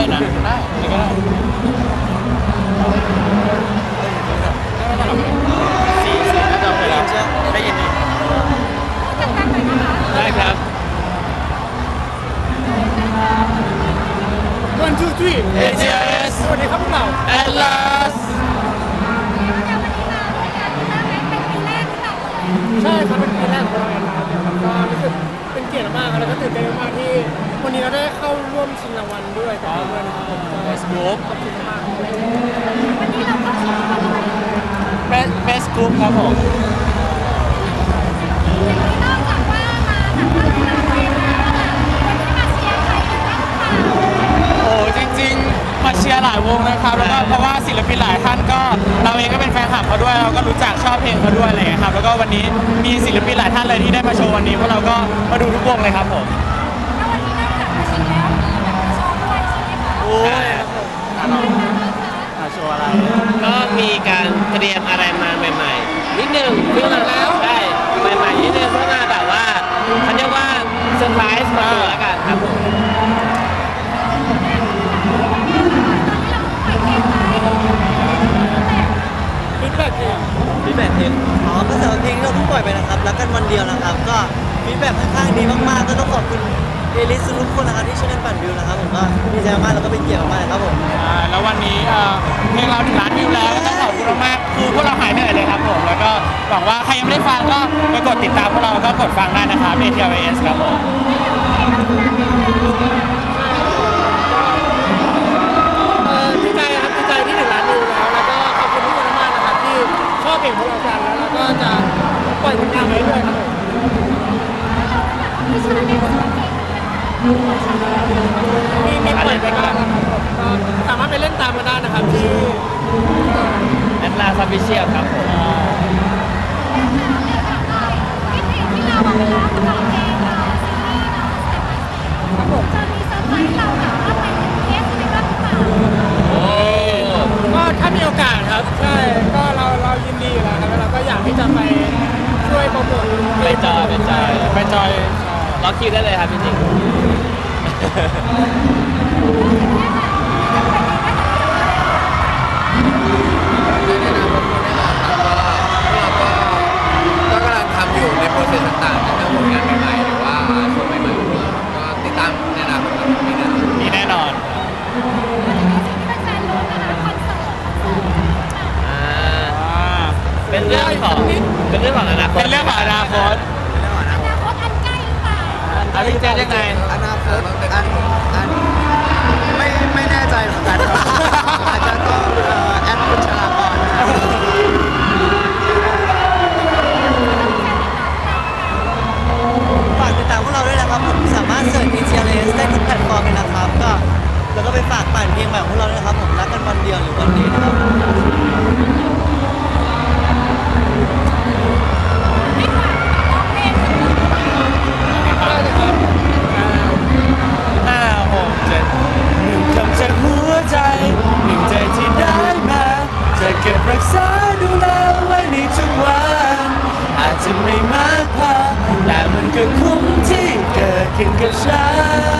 ก็ได้สีสี่น่าจะโอเคแล้วได้ยินดีได้ครับ one two three ATS สวัสดีครับพวกเรา Atlas ใช่ครับเป็นปีแรกของเราเองครับแล้วก็รู้สึกเป็นเกียรติมากครับแล้วก็ตื่นเต้นมากๆที่ วันนี้เราได้เข้าร่วมชิงรางวัลด้วยกับเพื่อนๆนะครับผมก็ Best Group ขอบคุณมาก Best Best Group ครับผมโอ้จริงๆมาเชียร์หลายวงนะครับ แล้วก็เพราะว่าศิลปินหลายท่านก็เราเองก็เป็นแฟนคลับเขาด้วย เราก็รู้จักชอบเพลงเขาด้วยอะไรอย่างเงี้ยครับ แล้วก็วันนี้มีศิลปินหลายท่านเลยที่ได้มาโชว์วันนี้พวกเราก็มาดูทุกวงเลยครับผม โอ้ยโชว์อะไรก็มีการเตรียมอะไรมาใหม่ๆ นิดนึงเพื่อมาแล้วใช่ใหม่ๆนิดนึงเพื่อมาแบบว่าเขาเรียกว่าเซอร์ไพรส์มาแล้วกันครับผมฟีดแบ็กเนี่ยฟีดแบ็กเพลงอ๋อก็สำหรับเพลงที่เราเพิ่งปล่อยไปนะครับ รักกันวันเดียวนะครับ ก็ฟีดแบ็กค่อนข้างดีมากๆ ก็ต้องขอบคุณ เอลิสทุกคนนะครับที่ช่วยกันปั่นวิวนะครับผมก็ดีใจมากแล้วก็เป็นเกียรติมากๆเลยครับผมอ่าแล้ววันนี้เอ่อเพลงเราถึงล้านวิวแล้วก็ต้องขอบคุณมากๆคือพวกเราหายเหนื่อยเลยครับผม แล้วก็หวังว่าใครยังไม่ได้ฟังก็ไปกดติดตามพวกเราก็กดฟังได้นะครับ ATLS ครับผม เอ่อดีใจครับดีใจที่ถึงล้านวิวแล้ว แล้วก็ขอบคุณทุกคนมากๆนะครับที่ชอบเพลงพวกเรากันแล้วแล้วก็จะปล่อยผลงานไว้ด้วยครับผมมีมีปล่อยไปบ้าง ครับก็สามารถไปเล่นตามกันได้นะครับที่แอดลาสฟิเชียครับผมก็ถ้ามีโอกาสครับ ใช่ ก็เราเรายินดีอยู่แล้วครับแล้วเราก็อยากที่จะไปช่วยโปรโมทไปจอยไปจอยไปจอย ล็อกคิวได้เลยครับจริงก็กำลังทำอยู่ในโปรเซสต่างๆทั้งผลงานใหม่ๆหรือว่าโชว์ใหม่ๆก็ติดตามในอนาคตครับมีแน่นอนมีแน่นอนๆอ่าอ่า เป็นเรื่องของเป็นเรื่องของอนาคตเป็นเรื่องของอนาคต อาพี่เจนยังไง อนาคตอัน เกิด